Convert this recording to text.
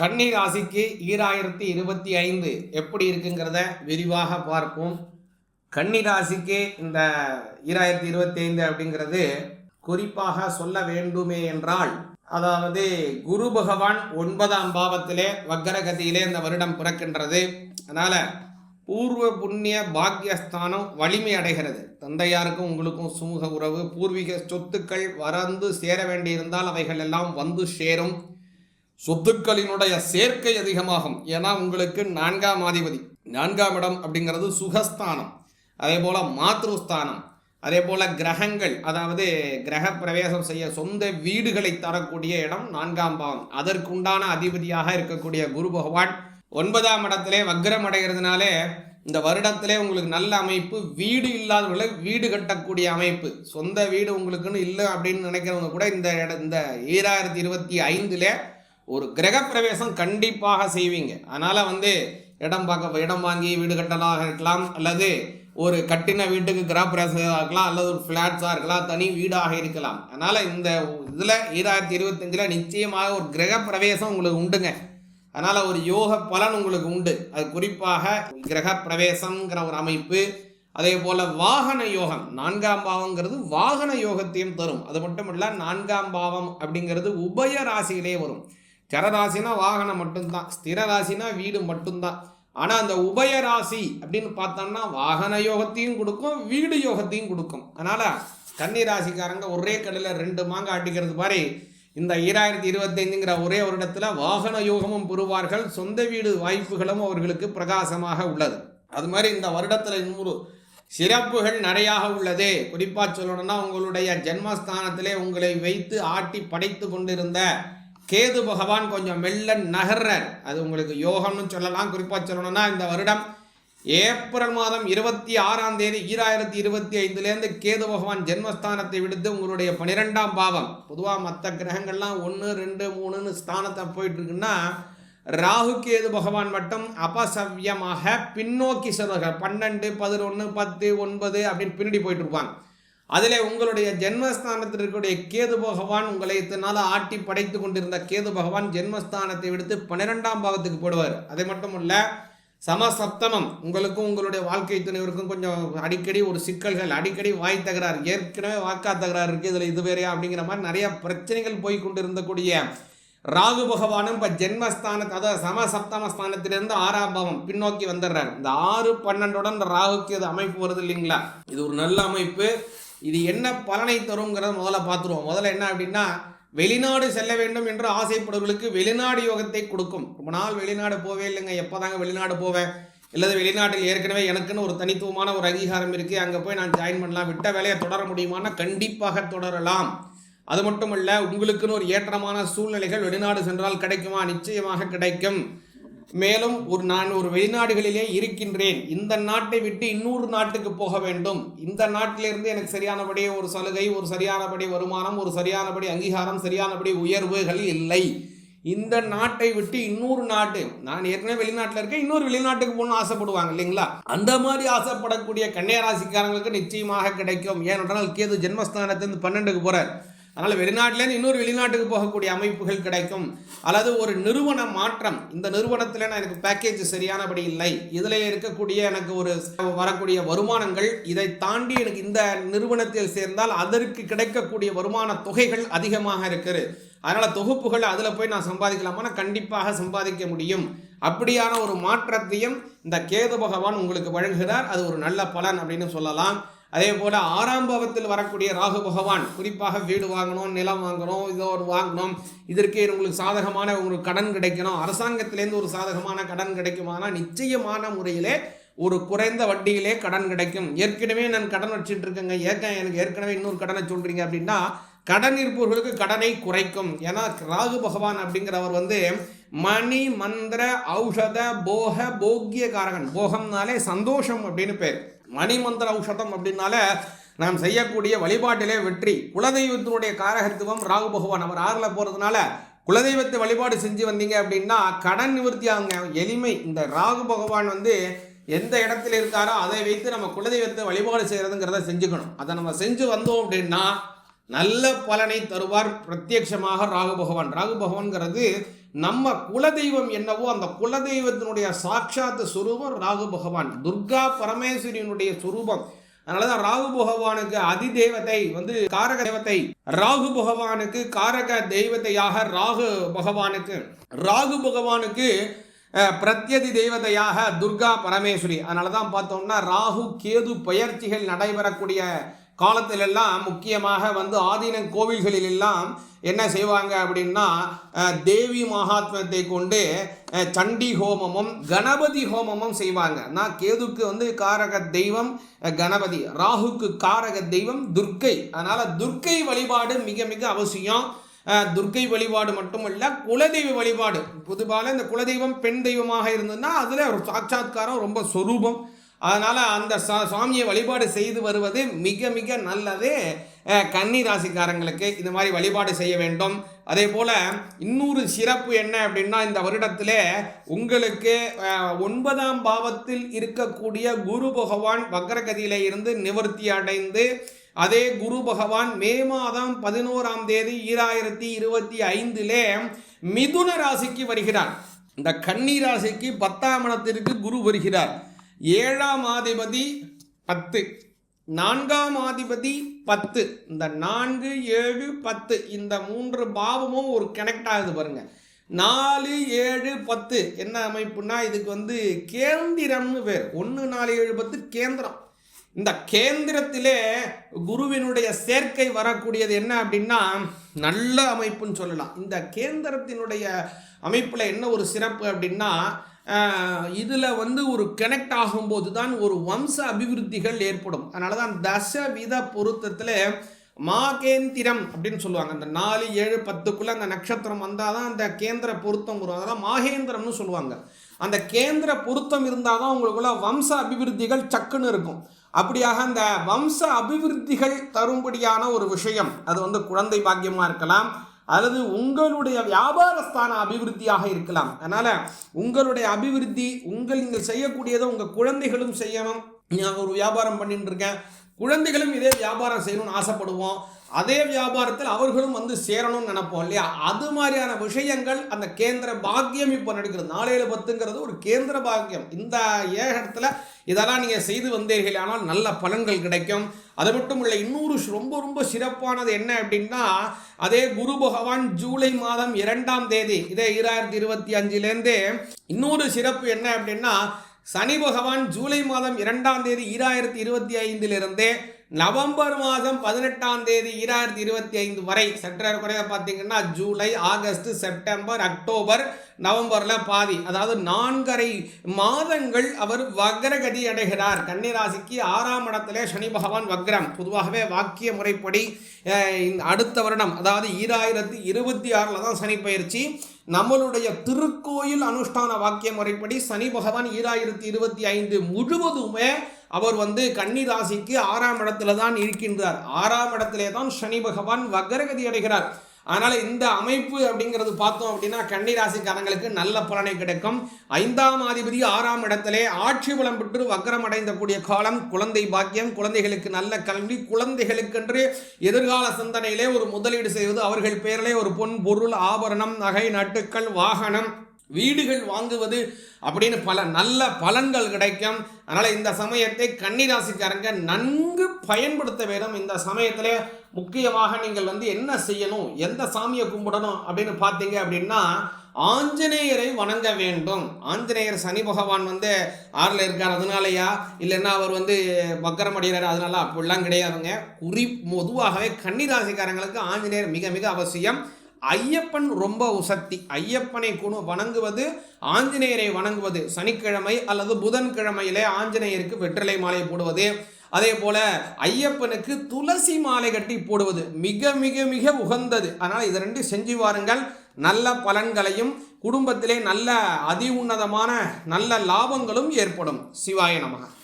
கன்னி ராசிக்கு ஈராயிரத்தி இருபத்தி ஐந்து எப்படி இருக்குங்கிறத விரிவாக பார்ப்போம். கன்னி ராசிக்கு இந்த ஈராயிரத்தி இருபத்தி ஐந்து அப்படிங்கிறது குறிப்பாக சொல்ல வேண்டுமே என்றால் அதாவது குரு பகவான் ஒன்பதாம் பாவத்திலே வக்கரகதியிலே இந்த வருடம் பிறக்கின்றது. அதனால் பூர்வ புண்ணிய பாக்கியஸ்தானம் வலிமை அடைகிறது. தந்தையாருக்கும் உங்களுக்கும் சுமூக உறவு பூர்வீக சொத்துக்கள் வரந்து சேர வேண்டியிருந்தால் அவைகள் எல்லாம் வந்து சேரும். சொத்துக்களினுடைய சேர்க்கை அதிகமாகும். ஏன்னா உங்களுக்கு நான்காம் அதிபதி நான்காம் இடம் அப்படிங்கிறது சுகஸ்தானம். அதே போல் மாத்ருஸ்தானம். அதே போல் கிரகங்கள். அதாவது கிரக பிரவேசம் செய்ய சொந்த வீடுகளை தரக்கூடிய இடம் நான்காம் பாவம். அதற்குண்டான அதிபதியாக இருக்கக்கூடிய குரு பகவான் ஒன்பதாம் இடத்திலே வக்ரம் அடைகிறதுனாலே இந்த வருடத்திலே உங்களுக்கு நல்ல அமைப்பு வீடு இல்லாதவர்களை வீடு கட்டக்கூடிய அமைப்பு. சொந்த வீடு உங்களுக்குன்னு இல்லை அப்படின்னு நினைக்கிறவங்க கூட இந்த இட இந்த ஈராயிரத்தி இருபத்தி ஐந்தில் ஒரு கிரகப்பிரவேசம் கண்டிப்பாக செய்வீங்க. அதனால் வந்து இடம் பார்க்க இடம் வாங்கி வீடு கட்டலாக இருக்கலாம் அல்லது ஒரு கட்டின வீட்டுக்கு கிரகப்பிரவேசமாக இருக்கலாம் அல்லது ஒரு ஃப்ளாட்ஸாக இருக்கலாம் தனி வீடாக இருக்கலாம். அதனால் இந்த இதில் ஈராயிரத்தி இருபத்தஞ்சில் நிச்சயமாக ஒரு கிரகப்பிரவேசம் உங்களுக்கு உண்டுங்க. அதனால் ஒரு யோக பலன் உங்களுக்கு உண்டு. அது குறிப்பாக கிரக ஒரு அமைப்பு அதே போல் வாகன யோகம். நான்காம் பாவங்கிறது வாகன யோகத்தையும் தரும். அது மட்டும் இல்லை நான்காம் பாவம் அப்படிங்கிறது உபய ராசியிலே வரும். ஜரராசினா வாகனம் மட்டும்தான் ஸ்திர ராசினா வீடு மட்டும்தான். ஆனால் அந்த உபய ராசி அப்படின்னு பார்த்தோம்னா வாகன யோகத்தையும் கொடுக்கும் வீடு யோகத்தையும் கொடுக்கும். அதனால் கன்னி ராசிக்காரங்க ஒரே கடையில் ரெண்டு மாங்காய் அடிக்கிறது மாதிரி இந்த ஈராயிரத்தி இருபத்தைந்துங்கிற ஒரே வருடத்தில் வாகன யோகமும் பெறுவார்கள் சொந்த வீடு வாய்ப்புகளும் அவர்களுக்கு பிரகாசமாக உள்ளது. அது மாதிரி இந்த வருடத்தில் இன்னொரு சிறப்புகள் நிறையாக உள்ளது. குறிப்பாக சொல்லணும்னா உங்களுடைய ஜென்மஸ்தானத்திலே உங்களை வைத்து ஆட்டி படைத்து கொண்டிருந்த கேது பகவான் கொஞ்சம் மெல்ல நகர்றார். அது உங்களுக்கு யோகம்னு சொல்லலாம். குறிப்பாக சொல்லணும்னா இந்த வருடம் ஏப்ரல் மாதம் இருபத்தி ஆறாம் தேதி ஈராயிரத்தி இருபத்தி ஐந்துலேருந்து கேது பகவான் ஜென்மஸ்தானத்தை விடுத்து உங்களுடைய பன்னிரெண்டாம் பாவம். பொதுவாக மற்ற கிரகங்கள்லாம் ஒன்று ரெண்டு மூணுன்னு ஸ்தானத்தை போயிட்டு இருக்குன்னா ராகு கேது பகவான் மட்டும் அபசவ்யமாக பின்னோக்கி செல்வார்கள். பன்னெண்டு பதினொன்று பத்து ஒன்பது அப்படின்னு பின்னாடி போயிட்டு இருப்பாங்க அதில் உங்களுடைய ஜென்மஸ்தானத்தில் இருக்கக்கூடிய கேது பகவான் உங்களை இத்தனால ஆட்டி படைத்து கொண்டிருந்த கேது பகவான் ஜென்மஸ்தானத்தை விடுத்து பன்னிரெண்டாம் பாவத்துக்கு போடுவார். அதை மட்டும் இல்லை சமசப்தமம். உங்களுக்கும் உங்களுடைய வாழ்க்கை துணைவருக்கும் கொஞ்சம் அடிக்கடி ஒரு சிக்கல்கள் அடிக்கடி வாய் தகராறு ஏற்கனவே வாக்கா தகராறு இருக்குது இதில் இது வேறையா அப்படிங்கிற மாதிரி நிறைய பிரச்சனைகள் போய் கொண்டு இருந்தக்கூடிய ராகு பகவானும் இப்போ ஜென்மஸ்தானத்தை அதாவது சமசப்தம ஸ்தானத்திலிருந்து ஆறாம் பாவம் பின்னோக்கி வந்துடுறாரு. இந்த ஆறு பன்னெண்டுடன் ராகுக்கு இது அமைப்பு வருது இல்லைங்களா? இது ஒரு நல்ல அமைப்பு. இது என்ன பலனை தருங்கிறத முதல்ல பார்த்துருவோம். முதல்ல என்ன அப்படின்னா வெளிநாடு செல்ல வேண்டும் என்று ஆசைப்படுவர்களுக்கு வெளிநாடு யோகத்தை கொடுக்கும். ரொம்ப நாள் வெளிநாடு போவே இல்லைங்க. எப்போதாங்க வெளிநாடு போவேன் இல்லது வெளிநாட்டில் ஏற்கனவே எனக்குன்னு ஒரு தனித்துவமான ஒரு அங்கீகாரம் இருக்குது அங்கே போய் நான் ஜாயின் பண்ணலாம். விட்ட வேலையை தொடர முடியுமானா கண்டிப்பாக தொடரலாம். அது மட்டும் இல்லை உங்களுக்குன்னு ஒரு ஏற்றமான சூழ்நிலைகள் வெளிநாடு சென்றால் கிடைக்குமா? நிச்சயமாக கிடைக்கும். மேலும் ஒரு நான் ஒரு வெளிநாடுகளிலே இருக்கின்றேன். இந்த நாட்டை விட்டு இன்னொரு நாட்டுக்கு போக வேண்டும். இந்த நாட்டிலிருந்து எனக்கு சரியானபடி ஒரு சலுகை ஒரு சரியானபடி வருமானம் ஒரு சரியானபடி அங்கீகாரம் சரியானபடி உயர்வுகள் இல்லை. இந்த நாட்டை விட்டு இன்னொரு நாட்டு நான் ஏற்கனவே வெளிநாட்டில் இருக்கேன் இன்னொரு வெளிநாட்டுக்கு போகணும்னு ஆசைப்படுவாங்க இல்லைங்களா? அந்த மாதிரி ஆசைப்படக்கூடிய கன்னியராசிக்காரங்களுக்கு நிச்சயமாக கிடைக்கும். ஏனென்றால் கேது ஜென்மஸ்தானத்திலிருந்து பன்னெண்டுக்கு போகிறார் அதனால் வெளிநாட்டிலேருந்து இன்னொரு வெளிநாட்டுக்கு போகக்கூடிய அமைப்புகள் கிடைக்கும். அல்லது ஒரு நிறுவன மாற்றம். இந்த நிறுவனத்தில் நான் எனக்கு பேக்கேஜ் சரியானபடி இல்லை. இதில் இருக்கக்கூடிய எனக்கு ஒரு வரக்கூடிய வருமானங்கள் இதை தாண்டி எனக்கு இந்த நிறுவனத்தில் சேர்ந்தால் அதற்கு கிடைக்கக்கூடிய வருமான தொகைகள் அதிகமாக இருக்குது. அதனால் தொகுப்புகள் அதில் போய் நான் சம்பாதிக்கலாமா கண்டிப்பாக சம்பாதிக்க முடியும். அப்படியான ஒரு மாற்றத்தையும் இந்த கேது பகவான் உங்களுக்கு வழங்குகிறார். அது ஒரு நல்ல பலன் அப்படின்னு சொல்லலாம். அதே போல் ஆறாம் பாவத்தில் வரக்கூடிய ராகு பகவான் குறிப்பாக வீடு வாங்கணும் நிலம் வாங்கணும் இதோ ஒரு வாங்கணும் இதற்கே உங்களுக்கு சாதகமான உங்களுக்கு கடன் கிடைக்கணும் அரசாங்கத்திலேருந்து ஒரு சாதகமான கடன் கிடைக்குமானால் நிச்சயமான முறையிலே ஒரு குறைந்த வட்டியிலே கடன் கிடைக்கும். ஏற்கனவே நான் கடன் வச்சுட்டு இருக்கேங்க. ஏற்க எனக்கு ஏற்கனவே இன்னொரு கடனை சொல்கிறீங்க அப்படின்னா கடன் இருப்பவர்களுக்கு கடனை குறைக்கும். ஏன்னா ராகு பகவான் அப்படிங்கிறவர் வந்து மணி மந்திர ஔஷத போக போக்கிய காரகன் போகம்னாலே சந்தோஷம் அப்படின்னு பேர். மணிமந்திர ஔஷதம் அப்படின்னால நாம் செய்யக்கூடிய வழிபாட்டிலே வெற்றி. குலதெய்வத்தினுடைய காரகத்துவம் ராகு பகவான். அவர் ஆறில் போகிறதுனால குலதெய்வத்தை வழிபாடு செஞ்சு வந்தீங்க அப்படின்னா கடன் நிவர்த்தி ஆகுங்க எளிமை. இந்த ராகு பகவான் வந்து எந்த இடத்துல இருக்காரோ அதை வைத்து நம்ம குலதெய்வத்தை வழிபாடு செய்கிறதுங்கிறத செஞ்சுக்கணும். அதை நம்ம செஞ்சு வந்தோம் அப்படின்னா நல்ல பலனை தருவார் பிரத்யட்சமாக ராகு பகவான் ராகு பகவான்கிறது நம்ம குலதெய்வம் என்னவோ அந்த குலதெய்வத்தினுடைய சாட்சாத் சுரூபம் ராகு பகவான் துர்கா பரமேஸ்வரியினுடைய சுரூபம். அதனாலதான் ராகு பகவானுக்கு அதிதேவதை வந்து காரக தெய்வத்தை ராகு பகவானுக்கு காரக தெய்வத்தையாக ராகு பகவானுக்கு ராகு பகவானுக்கு அஹ், பிரத்யதி தெய்வதையாக துர்கா பரமேஸ்வரி. அதனால தான் பார்த்தோம்னா ராகு கேது பயிற்சிகள் நடைபெறக்கூடிய காலத்திலெல்லாம் முக்கியமாக வந்து ஆதீன கோவில்களிலெல்லாம் என்ன செய்வாங்க அப்படின்னா தேவி மகாத்மத்தை கொண்டு சண்டி ஹோமமும் கணபதி ஹோமமும் செய்வாங்க. நான் கேதுக்கு வந்து காரக தெய்வம் கணபதி. ராகுக்கு காரக தெய்வம் துர்க்கை. அதனால் துர்க்கை வழிபாடு மிக மிக அவசியம். துர்க்கை வழிபாடு மட்டுமல்ல குலதெய்வ வழிபாடு. பொதுவாக இந்த குலதெய்வம் பெண் தெய்வமாக இருந்ததுன்னா அதில் ஒரு சாட்சாத்காரம் ரொம்ப சொரூபம். அதனால் அந்த சா சுவாமியை வழிபாடு செய்து வருவது மிக மிக நல்லது. கன்னி ராசிக்காரங்களுக்கு இந்த மாதிரி வழிபாடு செய்ய வேண்டும். அதே போல் இன்னொரு சிறப்பு என்ன அப்படின்னா இந்த வருடத்தில் உங்களுக்கு ஒன்பதாம் பாவத்தில் இருக்கக்கூடிய குரு பகவான் வக்ரகதியில இருந்து நிவர்த்தி அடைந்து அதே குரு பகவான் மே மாதம் பதினோராம் தேதி ஈராயிரத்தி இருபத்தி ஐந்திலே மிதுன ராசிக்கு வருகிறார். இந்த கன்னி ராசிக்கு பத்தாம் இடத்திற்கு குரு வருகிறார். ஏழாம் ஆதிபதி பத்து. நான்காம் ஆதிபதி பத்து. இந்த நான்கு ஏழு பத்து இந்த மூன்று பாவமும் ஒரு கனெக்ட் ஆகுது பாருங்க. நாலு ஏழு பத்து. என்ன அமைப்புனா இதுக்கு வந்து கேந்திரம்னு பேர். ஒன்று நாலு ஏழு பத்து கேந்திரம். இந்த கேந்திரத்திலே குருவினுடைய சேர்க்கை வரக்கூடியது என்ன அப்படின்னா நல்ல அமைப்புன்னு சொல்லலாம். இந்த கேந்திரத்தினுடைய அமைப்பில் என்ன ஒரு சிறப்பு அப்படின்னா இதில் வந்து ஒரு கனெக்ட் ஆகும்போது தான் ஒரு வம்ச அபிவிருத்திகள் ஏற்படும். அதனால தான் தசவித பொருத்தத்தில் மாகேந்திரம் அப்படின்னு சொல்லுவாங்க. அந்த நாலு ஏழு பத்துக்குள்ள அந்த நட்சத்திரம் வந்தால் தான் அந்த கேந்திர பொருத்தம் வரும். அதெல்லாம் மாகேந்திரம்னு சொல்லுவாங்க. அந்த கேந்திர பொருத்தம் இருந்தால் தான் உங்களுக்குள்ள வம்ச அபிவிருத்திகள் சக்குன்னு இருக்கும். அப்படியாக அந்த வம்ச அபிவிருத்திகள் தரும்படியான ஒரு விஷயம். அது வந்து குழந்தை பாக்கியமாக இருக்கலாம் அல்லது உங்களுடைய வியாபாரஸ்தான அபிவிருத்தியாக இருக்கலாம். அதனால் உங்களுடைய அபிவிருத்தி உங்கள் நீங்கள் செய்யக்கூடியதை உங்கள் குழந்தைகளும் செய்யணும். நான் ஒரு வியாபாரம் பண்ணிட்டு இருக்கேன். குழந்தைகளும் இதே வியாபாரம் செய்யணும்னு ஆசைப்படுவோம். அதே வியாபாரத்தில் அவர்களும் வந்து சேரணும்னு நினைப்போம் இல்லையா? அது மாதிரியான விஷயங்கள் அந்த கேந்திர பாக்கியம் இப்போ நடக்கிறது. நாளையில பத்துங்கிறது ஒரு கேந்திர பாக்கியம். இந்த ஏகத்தில் இதெல்லாம் நீங்கள் செய்து வந்தீர்கள். ஆனால் நல்ல பலன்கள் கிடைக்கும். அது மட்டும் இல்லை இன்னொரு ரொம்ப ரொம்ப சிறப்பானது என்ன அப்படின்னா அதே குரு பகவான் ஜூலை மாதம் இரண்டாம் தேதி இதே ஈராயிரத்தி இருபத்தி அஞ்சுலேருந்து இன்னொரு சிறப்பு என்ன அப்படின்னா சனி பகவான் ஜூலை மாதம் இரண்டாம் தேதி ஈராயிரத்தி இருபத்தி ஐந்திலிருந்தே நவம்பர் மாதம் பதினெட்டாம் தேதி ஈராயிரத்தி இருபத்தி ஐந்து வரை சற்ற குறைய பார்த்தீங்கன்னா ஜூலை ஆகஸ்ட் செப்டம்பர் அக்டோபர் நவம்பரில் பாதி அதாவது நான்கரை மாதங்கள் அவர் வக்ரகதி அடைகிறார். கன்னிராசிக்கு ஆறாம் இடத்திலே சனி பகவான் வக்ரம். பொதுவாகவே வாக்கிய முறைப்படி இந்த அடுத்த வருடம் அதாவது ஈராயிரத்தி இருபத்தி ஆறில் தான் சனி பயிற்சி. நம்மளுடைய திருக்கோயில் அனுஷ்டான வாக்கிய முறைப்படி சனி பகவான் ஈராயிரத்தி இருபத்தி ஐந்து முழுவதுமே அவர் வந்து கன்னி ராசிக்கு ஆறாம் இடத்துல தான் இருக்கின்றார். ஆறாம் இடத்திலே தான் சனி பகவான் வக்ரகதி அடைகிறார். அதனால் இந்த அமைப்பு அப்படிங்கிறது பார்த்தோம் அப்படின்னா கன்னி ராசிக்காரங்களுக்கு நல்ல பலனை கிடைக்கும். ஐந்தாம் அதிபதி ஆறாம் இடத்திலே ஆட்சி பலம் பெற்று வக்கரம் அடைந்த கூடிய காலம் குழந்தை பாக்கியம் குழந்தைகளுக்கு நல்ல கல்வி குழந்தைகளுக்கென்று எதிர்கால சிந்தனையிலே ஒரு முதலீடு செய்வது அவர்கள் பேரிலே ஒரு பொன் பொருள் ஆபரணம் நகை நட்டுக்கள் வாகனம் வீடுகள் வாங்குவது அப்படின்னு பல நல்ல பலன்கள் கிடைக்கும். அதனால் இந்த சமயத்தை கன்னிராசிக்காரங்க நன்கு பயன்படுத்த வேண்டும். இந்த சமயத்தில் முக்கியமாக நீங்கள் வந்து என்ன செய்யணும் எந்த சாமியை கும்பிடணும் அப்படின்னு பார்த்தீங்க அப்படின்னா ஆஞ்சநேயரை வணங்க வேண்டும். ஆஞ்சநேயர் சனி பகவான் வந்து ஆறில் இருக்கார் அதனாலயா? இல்லைன்னா அவர் வந்து வக்கரம் அடைகிறார் அதனால அப்படிலாம் கிடையாதுங்க. குறி பொதுவாகவே கன்னிராசிக்காரங்களுக்கு ஆஞ்சநேயர் மிக மிக அவசியம். ஐயப்பன் ரொம்ப உசக்தி. ஐயப்பனை குணு வணங்குவது ஆஞ்சநேயரை வணங்குவது சனிக்கிழமை அல்லது புதன்கிழமையிலே ஆஞ்சநேயருக்கு வெற்றிலை மாலை போடுவது. அதே போல ஐயப்பனுக்கு துளசி மாலை கட்டி போடுவது. மிக மிக மிக உகந்தது. அதனால் இது ரெண்டு செஞ்சு வாருங்கள். நல்ல பலன்களையும் குடும்பத்திலே நல்ல அதி உன்னதமான நல்ல லாபங்களும் ஏற்படும். சிவாய நமக.